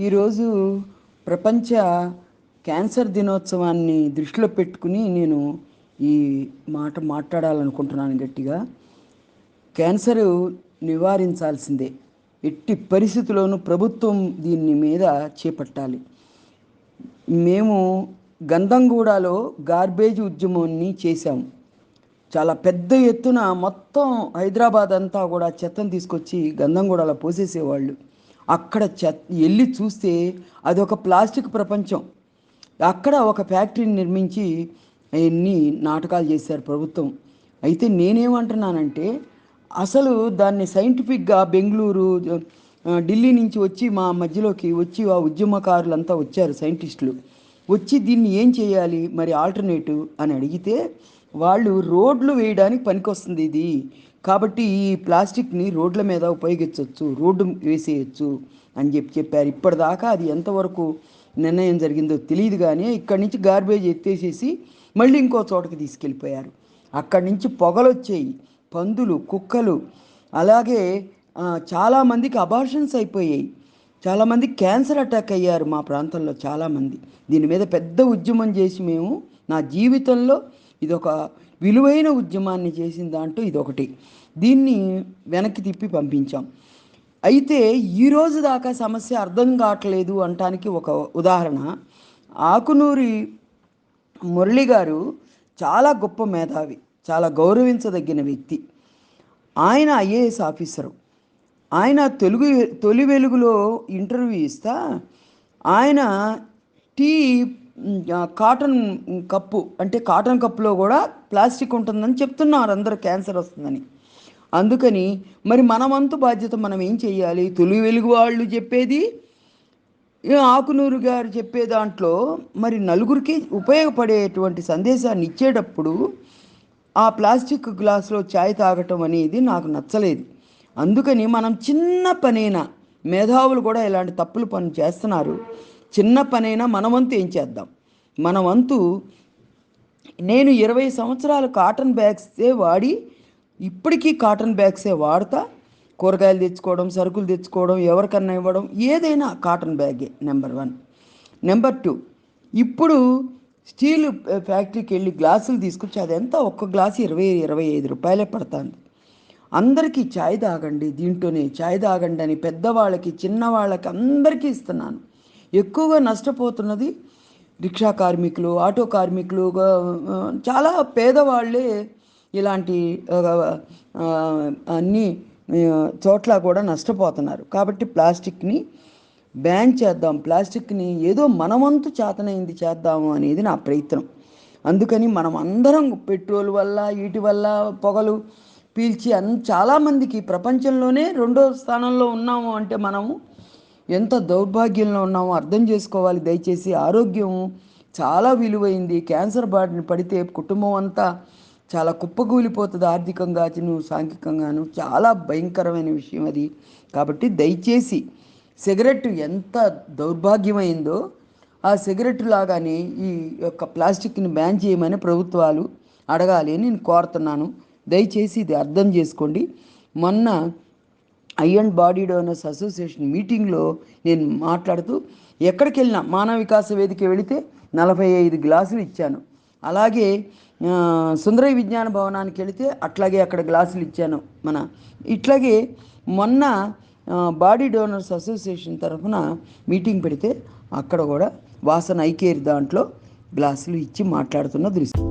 ఈరోజు ప్రపంచ క్యాన్సర్ దినోత్సవాన్ని దృష్టిలో పెట్టుకుని నేను ఈ మాట మాట్లాడాలనుకుంటున్నాను గట్టిగా. క్యాన్సర్ నివారించాల్సిందే. ఎట్టి పరిస్థితుల్లోనూ ప్రభుత్వం దీన్ని మీద చేపట్టాలి. మేము గంధంగూడలో గార్బేజ్ ఉద్యమాన్ని చేశాము చాలా పెద్ద ఎత్తున మొత్తం హైదరాబాద్ అంతా కూడా చెత్తను తీసుకొచ్చి గంధంగూడలో పోసేసేవాళ్ళు. అక్కడ వెళ్ళి చూస్తే అది ఒక ప్లాస్టిక్ ప్రపంచం. అక్కడ ఒక ఫ్యాక్టరీని నిర్మించి అవన్నీ నాటకాలు చేశారు ప్రభుత్వం. అయితే నేనేమంటున్నానంటే అసలు దాన్ని సైంటిఫిక్గా బెంగళూరు ఢిల్లీ నుంచి వచ్చి మా మధ్యలోకి వచ్చి ఆ ఉద్యమకారులంతా వచ్చారు సైంటిస్టులు. వచ్చి దీన్ని ఏం చేయాలి మరి ఆల్టర్నేటివ్ అని అడిగితే వాళ్ళు రోడ్లు వేయడానికి పనికొస్తుంది ఇది. కాబట్టి ఈ ప్లాస్టిక్ని రోడ్ల మీద ఉపయోగించవచ్చు రోడ్డు వేసేయచ్చు అని చెప్పి చెప్పారు. ఇప్పటిదాకా అది ఎంతవరకు నిర్ణయం జరిగిందో తెలియదు కానీ ఇక్కడి నుంచి గార్బేజ్ ఎత్తేసేసి మళ్ళీ ఇంకో చోటకి తీసుకెళ్ళిపోయారు. అక్కడి నుంచి పొగలు వచ్చాయి పందులు కుక్కలు అలాగే చాలామందికి అబార్షన్స్ అయిపోయాయి. చాలామంది క్యాన్సర్ అటాక్ అయ్యారు మా ప్రాంతంలో చాలామంది దీని మీద పెద్ద ఉద్యమం చేసి మేము నా జీవితంలో ఇది ఒక విలువైన ఉద్యమాన్ని చేసిన దాంట్లో ఇది ఒకటి దీన్ని వెనక్కి తిప్పి పంపించాం. అయితే ఈరోజు దాకా సమస్య అర్థం కావట్లేదు అంటానికి ఒక ఉదాహరణ. ఆకునూరి మురళి గారు చాలా గొప్ప మేధావి చాలా గౌరవించదగిన వ్యక్తి. ఆయన ఐఏఎస్ ఆఫీసరు. ఆయన తెలుగు తొలి వెలుగులో ఇంటర్వ్యూ ఇస్తా ఆయన టీ కాటన్ కప్పు అంటే కాటన్ కప్పులో కూడా ప్లాస్టిక్ ఉంటుందని చెప్తున్నారు. అందరూ క్యాన్సర్ వస్తుందని. అందుకని మరి మన వంతు బాధ్యత మనం ఏం చేయాలి? తొలి వెలుగు వాళ్ళు చెప్పేది ఆకునూరు గారు చెప్పే దాంట్లో మరి నలుగురికి ఉపయోగపడేటువంటి సందేశాన్ని ఇచ్చేటప్పుడు ఆ ప్లాస్టిక్ గ్లాసులో ఛాయ్ తాగటం అనేది నాకు నచ్చలేదు. అందుకని మనం చిన్న పనైనా మేధావులు కూడా ఇలాంటి తప్పులు పని చేస్తున్నారు. చిన్న పనైనా మన వంతు ఏం చేద్దాం? మన వంతు నేను ఇరవై సంవత్సరాలు కాటన్ బ్యాగ్సే వాడి ఇప్పటికీ కాటన్ బ్యాగ్సే వాడతా. కూరగాయలు తెచ్చుకోవడం సరుకులు తెచ్చుకోవడం ఎవరికన్నా ఇవ్వడం ఏదైనా కాటన్ బ్యాగే నెంబర్ వన్. నెంబర్ టూ ఇప్పుడు స్టీల్ ఫ్యాక్టరీకి వెళ్ళి గ్లాసులు తీసుకొచ్చి అది ఎంత ఒక్క గ్లాసు ఇరవై ఇరవై ఐదు రూపాయలే పడుతుంది. అందరికీ ఛాయ్ తాగండి దీంట్లోనే ఛాయ్ తాగండి అని పెద్దవాళ్ళకి చిన్నవాళ్ళకి అందరికీ ఇస్తున్నాను. ఎక్కువగా నష్టపోతున్నది రిక్షా కార్మికులు ఆటో కార్మికులు చాలా పేదవాళ్ళే ఇలాంటి అన్ని చోట్ల కూడా నష్టపోతున్నారు. కాబట్టి ప్లాస్టిక్ని బ్యాన్ చేద్దాం. ప్లాస్టిక్ని ఏదో మనవంతు చేతనైంది చేద్దాము అనేది నా ప్రయత్నం. అందుకని మనం అందరం పెట్రోల్ వల్ల వీటి వల్ల పొగలు పీల్చి అన్ చాలామందికి ప్రపంచంలోనే రెండో స్థానంలో ఉన్నాము అంటే మనము ఎంత దౌర్భాగ్యంలో ఉన్నామో అర్థం చేసుకోవాలి. దయచేసి ఆరోగ్యం చాలా విలువైంది. క్యాన్సర్ బారిన పడితే కుటుంబం అంతా చాలా కుప్పకూలిపోతుంది ఆర్థికంగాను సాంఘికంగాను. చాలా భయంకరమైన విషయం అది. కాబట్టి దయచేసి సిగరెట్ ఎంత దౌర్భాగ్యమైందో ఆ సిగరెట్ లాగానే ఈ యొక్క ప్లాస్టిక్ని బ్యాన్ చేయమని ప్రభుత్వాలు అడగాలి అని నేను కోరుతున్నాను. దయచేసి ఇది అర్థం చేసుకోండి. మొన్న eye and body donors association మీటింగ్లో నేను మాట్లాడుతూ ఎక్కడికి వెళ్ళినా మానవ వికాస వేదిక వెళితే నలభై ఐదు గ్లాసులు ఇచ్చాను. అలాగే సుందరయ్య విజ్ఞాన భవనానికి వెళితే అట్లాగే అక్కడ గ్లాసులు ఇచ్చాను మన. ఇట్లాగే మొన్న బాడీ డోనర్స్ అసోసియేషన్ తరఫున మీటింగ్ పెడితే అక్కడ కూడా వాసన ఐకేర్ దాంట్లో గ్లాసులు ఇచ్చి మాట్లాడుతున్న దృశ్యం.